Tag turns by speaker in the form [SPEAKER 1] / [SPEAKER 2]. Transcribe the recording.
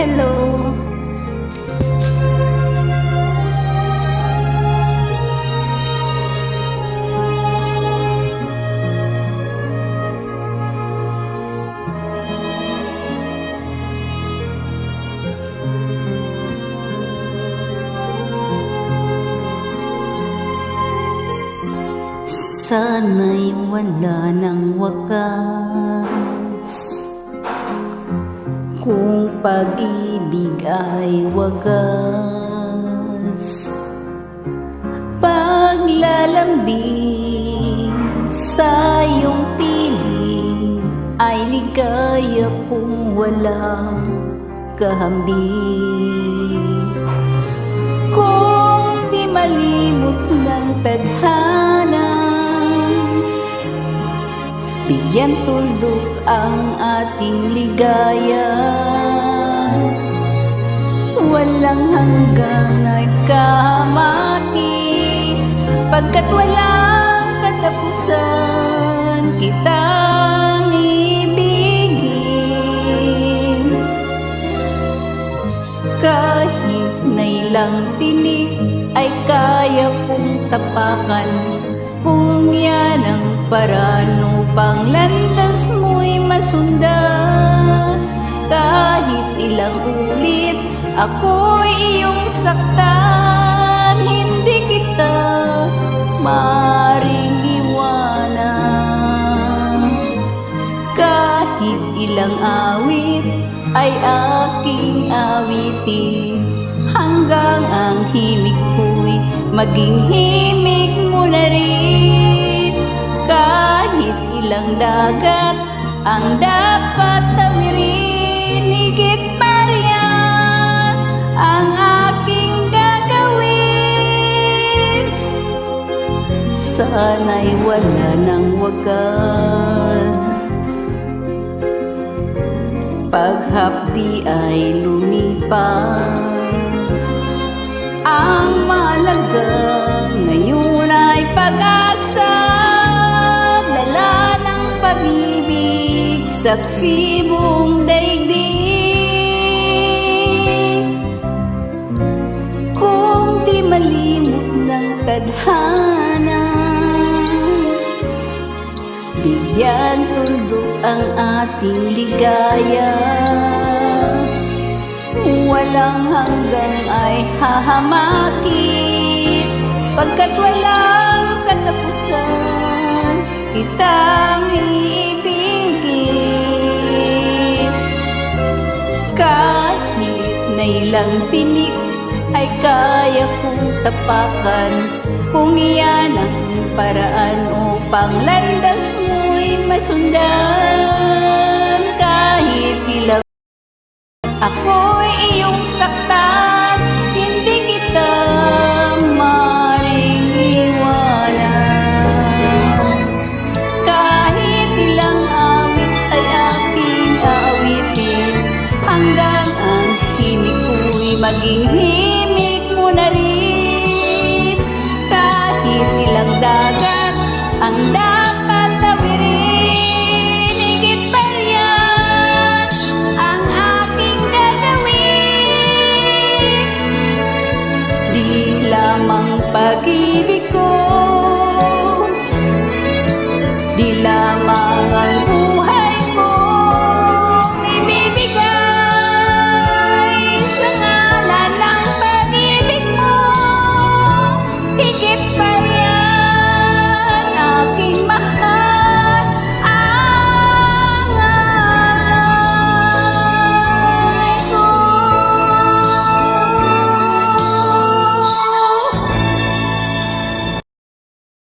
[SPEAKER 1] hello.
[SPEAKER 2] Sana'y wala ng wakas Kung pag-ibig ay wagas. Paglalambing sa iyong piling Ay ligaya kung walang kahambing. Kung di malimot ng tadhana Bigyan tuldok ang ating ligaya Walang hanggang ay kamati Pagkat walang katapusan Kitang ibigin. Kahit na ilang tinik ay kaya kong tapakan. Kung yan ang paraan upang landas mo'y masundan ako'y iyong saktan Hindi kita maaaring iwanan kahit ilang awit ay aking awitin Hanggang ang himig ko'y maging himig mo na rin. Kahit ilang dagat ang dapat Sana'y wala ng wagas Paghapdi ay lumipas. Ang malaga ngayon ay pag-asa. Dala ng pag-ibig Saksi buong daigdig. Kung di malimot ng tadhana Bigyan tuldok ang ating ligaya. Walang hanggang ay hahamakit. Pagkat walang katapusan Kitang iibigin Kahit na ilang tinik ay kaya kong tapakan Kung iyan ang paraan upang landas masundan Kahit ilang ako'y iyong saktan. Hindi kita maring iwanan Kahit ilang awit ay aking aawitin Hanggang ang himig ko'y maging pag-ibig ko. Di lamang ang